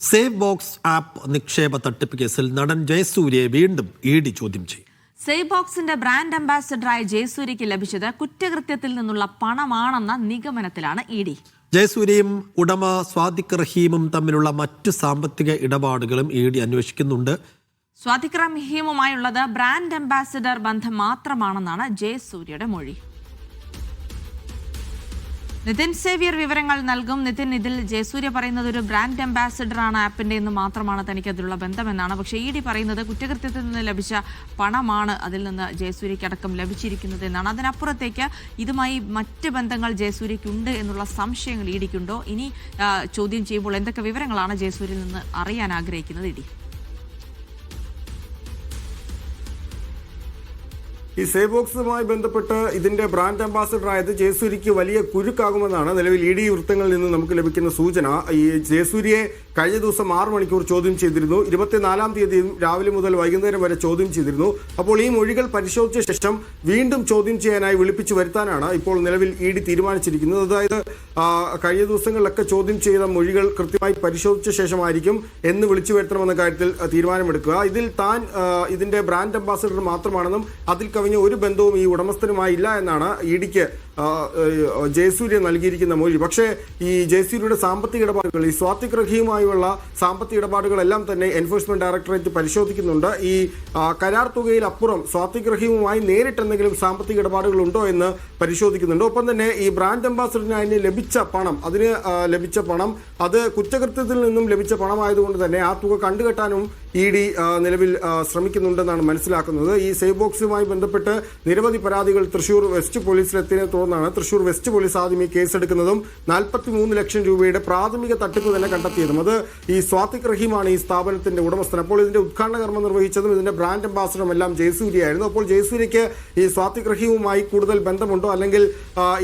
Save box app നിക്ഷേപ തട്ടിപ്പ് കേസിൽ നടൻ ജയസൂര്യയെ വീണ്ടും ഇ ഡി ചോദ്യം ചെയ്യും. സേവ് ബോക്സിന്റെ ബ്രാൻഡ് അംബാസഡറായ ജയസൂര്യയ്ക്ക് ലഭിച്ചത് കുറ്റകൃത്യത്തിൽ നിന്നുള്ള പണമാണെന്ന നിഗമനത്തിലാണ് ഇ ഡി. ജയസൂര്യയും ഉടമ സ്വാദിഖ് റഹീമും തമ്മിലുള്ള മറ്റു സാമ്പത്തിക ഇടപാടുകളും ഇ ഡി അന്വേഷിക്കുന്നുണ്ട്. സ്വാദിഖ് റഹീമുമായുള്ളത് ബ്രാൻഡ് അംബാസഡർ ബന്ധം മാത്രമാണെന്നാണ് ജയസൂര്യയുടെ മൊഴി. നിതിൻ സേവ്യർ വിവരങ്ങൾ നൽകും. നിതിൻ ഇതിൽ ജയസൂര്യ പറയുന്നത് ഒരു ബ്രാൻഡ് അംബാസഡർ ആണ് ആപ്പിന്റെ എന്ന് മാത്രമാണ് തനിക്ക് അതിലുള്ള ബന്ധമെന്നാണ്. പക്ഷേ ഇ ഡി പറയുന്നത് കുറ്റകൃത്യത്തിൽ നിന്ന് ലഭിച്ച പണമാണ് അതിൽ നിന്ന് ജയസൂര്യയ്ക്ക് അടക്കം ലഭിച്ചിരിക്കുന്നത് എന്നാണ്. അതിനപ്പുറത്തേക്ക് ഇതുമായി മറ്റ് ബന്ധങ്ങൾ ജയസൂര്യയ്ക്കുണ്ട് എന്നുള്ള സംശയങ്ങൾ ഇ ഡിക്കുണ്ടോ? ഇനി ചോദ്യം ചെയ്യുമ്പോൾ എന്തൊക്കെ വിവരങ്ങളാണ് ജയസൂര്യയിൽ നിന്ന് അറിയാൻ ആഗ്രഹിക്കുന്നത് ഇ ഡി? ഈ സേ ബോക്സുമായി ബന്ധപ്പെട്ട് ഇതിന്റെ ബ്രാൻഡ് അംബാസഡർ ആയത് ജയസൂര്യക്ക് വലിയ കുരുക്കാകുമെന്നാണ് നിലവിൽ ഇ ഡി വൃത്തങ്ങളിൽ നിന്ന് നമുക്ക് ലഭിക്കുന്ന സൂചന. ഈ ജയസൂര്യയെ കഴിഞ്ഞ ദിവസം ആറ് മണിക്കൂർ ചോദ്യം ചെയ്തിരുന്നു. ഇരുപത്തിനാലാം തീയതിയും രാവിലെ മുതൽ വൈകുന്നേരം വരെ ചോദ്യം ചെയ്തിരുന്നു. അപ്പോൾ ഈ മൊഴികൾ പരിശോധിച്ച ശേഷം വീണ്ടും ചോദ്യം ചെയ്യാനായി വിളിപ്പിച്ചു വരുത്താനാണ് ഇപ്പോൾ നിലവിൽ ഇ ഡി തീരുമാനിച്ചിരിക്കുന്നത്. അതായത് കഴിഞ്ഞ ദിവസങ്ങളിലൊക്കെ ചോദ്യം ചെയ്ത മൊഴികൾ കൃത്യമായി പരിശോധിച്ച ശേഷമായിരിക്കും എന്ന് വിളിച്ചു വരുത്തണമെന്ന കാര്യത്തിൽ തീരുമാനമെടുക്കുക. ഇതിൽ താൻ ഇതിന്റെ ബ്രാൻഡ് അംബാസഡർ മാത്രമാണെന്നും അതിൽ കവിഞ്ഞ ഒരു ബന്ധവും ഈ ഉടമസ്ഥനുമായി ഇല്ല എന്നാണ് ഇ ഡിക്ക് ജയസൂര്യ നൽകിയിരിക്കുന്ന മൊഴി. പക്ഷേ ഈ ജയസൂര്യയുടെ സാമ്പത്തിക ഇടപാടുകൾ ഈ സ്വാത്തിക് റഹീമായുള്ള സാമ്പത്തിക ഇടപാടുകളെല്ലാം തന്നെ എൻഫോഴ്സ്മെന്റ് ഡയറക്ടറേറ്റ് പരിശോധിക്കുന്നുണ്ട്. ഈ കരാർ തുകയിൽ അപ്പുറം സ്വാത്തിക് റഹീമുമായി നേരിട്ട് എന്തെങ്കിലും സാമ്പത്തിക ഇടപാടുകൾ ഉണ്ടോ എന്ന് പരിശോധിക്കുന്നുണ്ട്. ഒപ്പം തന്നെ ഈ ബ്രാൻഡ് അംബാസഡറിന് ലഭിച്ച പണം അതിന് ലഭിച്ച പണം അത് കുറ്റകൃത്യത്തിൽ നിന്നും ലഭിച്ച പണമായതുകൊണ്ട് തന്നെ ആ തുക കണ്ടുകെട്ടാനും ഇ ഡി നിലവിൽ ശ്രമിക്കുന്നുണ്ടെന്നാണ് മനസ്സിലാക്കുന്നത്. ഈ സേവ് ബോക്സുമായി ബന്ധപ്പെട്ട് നിരവധി പരാതികൾ തൃശൂർ വെസ്റ്റ് പോലീസിലെത്തിയതിനെ തുടർന്നാണ് തൃശൂർ വെസ്റ്റ് പോലീസ് ആദ്യം ഈ കേസെടുക്കുന്നതും നാൽപ്പത്തി മൂന്ന് ലക്ഷം രൂപയുടെ പ്രാഥമിക തട്ടിപ്പ് തന്നെ കണ്ടെത്തിയതും. അത് ഈ സ്വാത്തിക് റഹീമാണ് ഈ സ്ഥാപനത്തിന്റെ ഉടമസ്ഥൻ. അപ്പോൾ ഇതിന്റെ ഉദ്ഘാടന കർമ്മം നിർവഹിച്ചതും ഇതിന്റെ ബ്രാൻഡ് അംബാസഡറും എല്ലാം ജയസൂര്യയായിരുന്നു. അപ്പോൾ ജയസൂര്യയ്ക്ക് ഈ സ്വാതിക് റഹീമുമായി കൂടുതൽ ബന്ധമുണ്ടോ? അല്ലെങ്കിൽ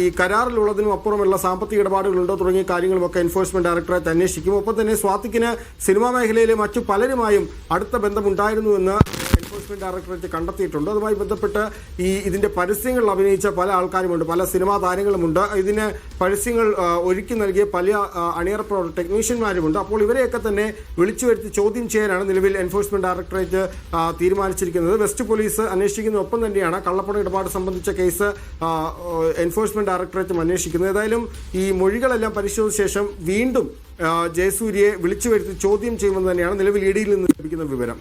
ഈ കരാറിലുള്ളതിനും അപ്പുറമുള്ള സാമ്പത്തിക ഇടപാടുകളുണ്ടോ? തുടങ്ങിയ കാര്യങ്ങളുമൊക്കെ എൻഫോഴ്സ്മെന്റ് ഡയറക്ടറേറ്റ് അന്വേഷിക്കും. ഒപ്പം തന്നെ സ്വാത്തിക്കിന് സിനിമാ മേഖലയിലെ മറ്റു പലരുമായും അടുത്ത ബന്ധമുണ്ടായിരുന്നുവെന്ന് എൻഫോഴ്സ്മെന്റ് ഡയറക്ടറേറ്റ് കണ്ടെത്തിയിട്ടുണ്ട്. അതുമായി ബന്ധപ്പെട്ട് ഈ ഇതിന്റെ പരസ്യങ്ങളിൽ അഭിനയിച്ച പല ആൾക്കാരുമുണ്ട്. പല സിനിമാ താരങ്ങളുമുണ്ട്. ഇതിന് പരസ്യങ്ങൾ ഒരുക്കി നൽകിയ പല അണിയറ പ്രവർ ടെക്നീഷ്യന്മാരുമുണ്ട് അപ്പോൾ ഇവരെയൊക്കെ തന്നെ വിളിച്ചു വരുത്തി ചോദ്യം ചെയ്യാനാണ് നിലവിൽ എൻഫോഴ്സ്മെന്റ് ഡയറക്ടറേറ്റ് തീരുമാനിച്ചിരിക്കുന്നത്. വെസ്റ്റ് പോലീസ് അന്വേഷിക്കുന്ന ഒപ്പം തന്നെയാണ് കള്ളപ്പണ ഇടപാട് സംബന്ധിച്ച കേസ് എൻഫോഴ്സ്മെന്റ് ഡയറക്ടറേറ്റും അന്വേഷിക്കുന്നത്. ഏതായാലും ഈ മൊഴികളെല്ലാം പരിശോധിച്ച ശേഷം വീണ്ടും ജയസൂര്യയെ വിളിച്ചു വരുത്തി ചോദ്യം ചെയ്യുമെന്ന് തന്നെയാണ് നിലവിൽ ഇടിയിൽ നിന്ന് ലഭിക്കുന്ന വിവരം.